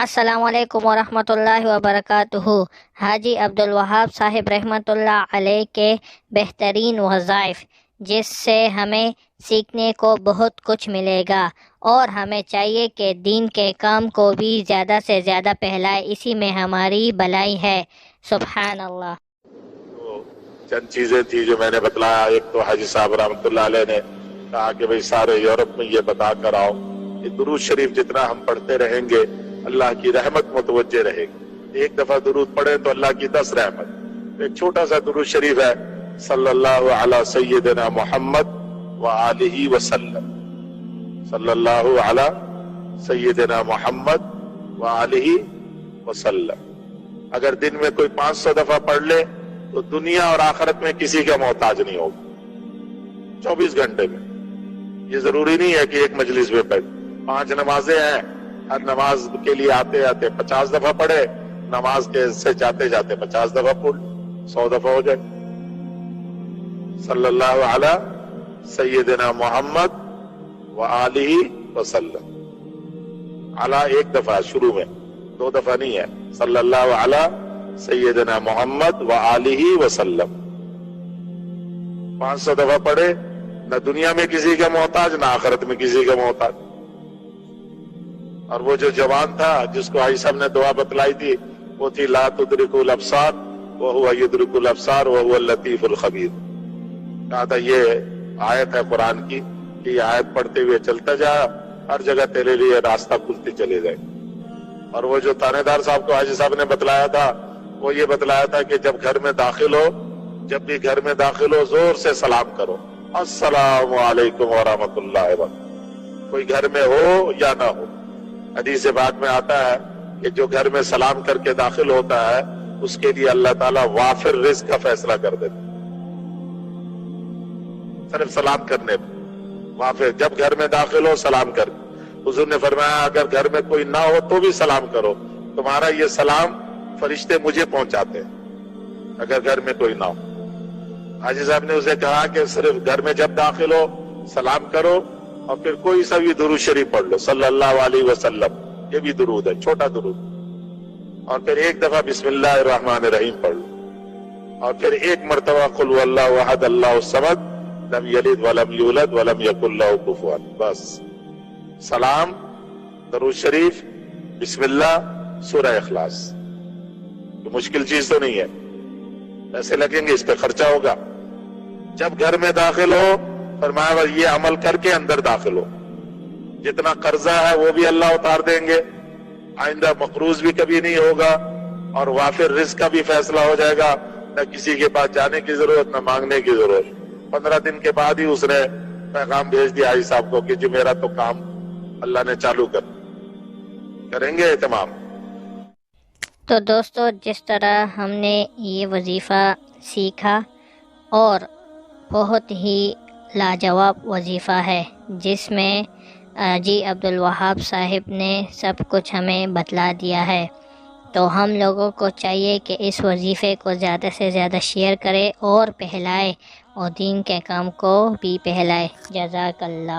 السلام علیکم ورحمۃ اللہ وبرکاتہ۔ حاجی عبدالوہاب صاحب رحمۃ اللہ علیہ کے بہترین وظائف، جس سے ہمیں سیکھنے کو بہت کچھ ملے گا، اور ہمیں چاہیے کہ دین کے کام کو بھی زیادہ سے زیادہ پھیلائے۔ اسی میں ہماری بلائی ہے۔ سبحان اللہ چند چیزیں تھی جو میں نے بتلایا۔ ایک تو حاجی صاحب رحمۃ اللہ علیہ نے کہا کہ بھئی سارے یورپ میں یہ بتا کر آؤ کہ درود شریف جتنا ہم پڑھتے رہیں گے اللہ کی رحمت متوجہ رہے گی ایک دفعہ درود پڑھے تو اللہ کی دس رحمت ایک چھوٹا سا درود شریف ہے صلی اللہ علی سیدنا محمد وآلہ وسلم صلی اللہ علی سیدنا محمد وآلہ وسلم اگر دن میں کوئی پانچ سو دفعہ پڑھ لے تو دنیا اور آخرت میں کسی کا محتاج نہیں ہوگا چوبیس گھنٹے میں یہ ضروری نہیں ہے کہ ایک مجلس میں پڑھ پانچ نمازیں ہیں نماز کے لیے آتے آتے پچاس دفعہ پڑھے، نماز کے سے جاتے جاتے پچاس دفعہ پڑھ، سو دفعہ ہو جائے۔ صلی اللہ علی سیدنا محمد و آلہ وسلم۔ علی ایک دفعہ شروع میں، دو دفعہ نہیں ہے۔ صلی اللہ علی سیدنا محمد و آلہ وسلم۔ پانچ سو دفعہ پڑھے، نہ دنیا میں کسی کا محتاج، نہ آخرت میں کسی کا محتاج۔ اور وہ جو جوان تھا، جس کو آئی صاحب نے دعا بتلائی تھی، وہ تھی، لا تدرک الابصار وہ ہوا یدرک الابصار وہ ہوا اللطیف الخبیر۔ کہا تھا، یہ آیت ہے قرآن کی، کہ یہ آیت پڑھتے ہوئے چلتا جا، ہر جگہ تیرے لیے راستہ کھلتی چلے جائے۔ اور وہ جو تانے دار صاحب کو حاجی صاحب نے بتلایا تھا، وہ یہ بتلایا تھا کہ جب گھر میں داخل ہو، جب بھی گھر میں داخل ہو، زور سے سلام کرو۔ السلام علیکم ورحمۃ اللہ وبرکاتہ۔ کوئی گھر میں ہو یا نہ ہو۔ حدیث بات میں آتا ہے کہ جو گھر میں سلام کر کے داخل ہوتا ہے، اس کے لیے اللہ تعالیٰ وافر رزق کا فیصلہ کر دیتا صرف سلام کرنے وافر، جب گھر میں داخل ہو، سلام کر۔ حضور نے فرمایا، اگر گھر میں کوئی نہ ہو تو بھی سلام کرو۔ تمہارا یہ سلام فرشتے مجھے پہنچاتے ہیں۔ اگر گھر میں کوئی نہ ہو۔ حاجی صاحب نے اسے کہا کہ صرف گھر میں جب داخل ہو، سلام کرو۔ اور پھر کوئی سا بھی درود شریف پڑھ لو، صلی اللہ علیہ وسلم، یہ بھی درود ہے، چھوٹا درود۔ اور پھر ایک دفعہ بسم اللہ الرحمن الرحیم پڑھ لو۔ اور پھر ایک مرتبہ قل اللہ وحد اللہ الصمد، لم یلد ولم یولد ولم یک اللہ کفوا۔ بس۔ سلام، درود شریف، بسم اللہ، سورہ اخلاص۔ یہ مشکل چیز تو نہیں ہے۔ پیسے لگیں گے، اس پہ خرچہ ہوگا۔ جب گھر میں داخل ہو فرمایا بس یہ عمل کر کے اندر داخل ہو، جتنا قرضہ ہے وہ بھی اللہ اتار دیں گے، آئندہ مقروض بھی کبھی نہیں ہوگا اور وافر رزق کا بھی فیصلہ ہو جائے گا، نہ کسی کے پاس جانے کی ضرورت، نہ مانگنے کی ضرورت۔ پندرہ دن کے بعد ہی اس نے پیغام بھیج دیا آئی صاحب کو کہ جو میرا تو کام اللہ نے چالو کر۔ کریں گے اہتمام؟ تو دوستو، جس طرح ہم نے یہ وظیفہ سیکھا اور بہت ہی لاجواب وظیفہ ہے، جس میں جی عبدالوہاب صاحب نے سب کچھ ہمیں بتلا دیا ہے۔ تو ہم لوگوں کو چاہیے کہ اس وظیفے کو زیادہ سے زیادہ شیئر کرے اور پہلائے اور دین کے کام کو بھی پہلائے۔ جزاک اللہ۔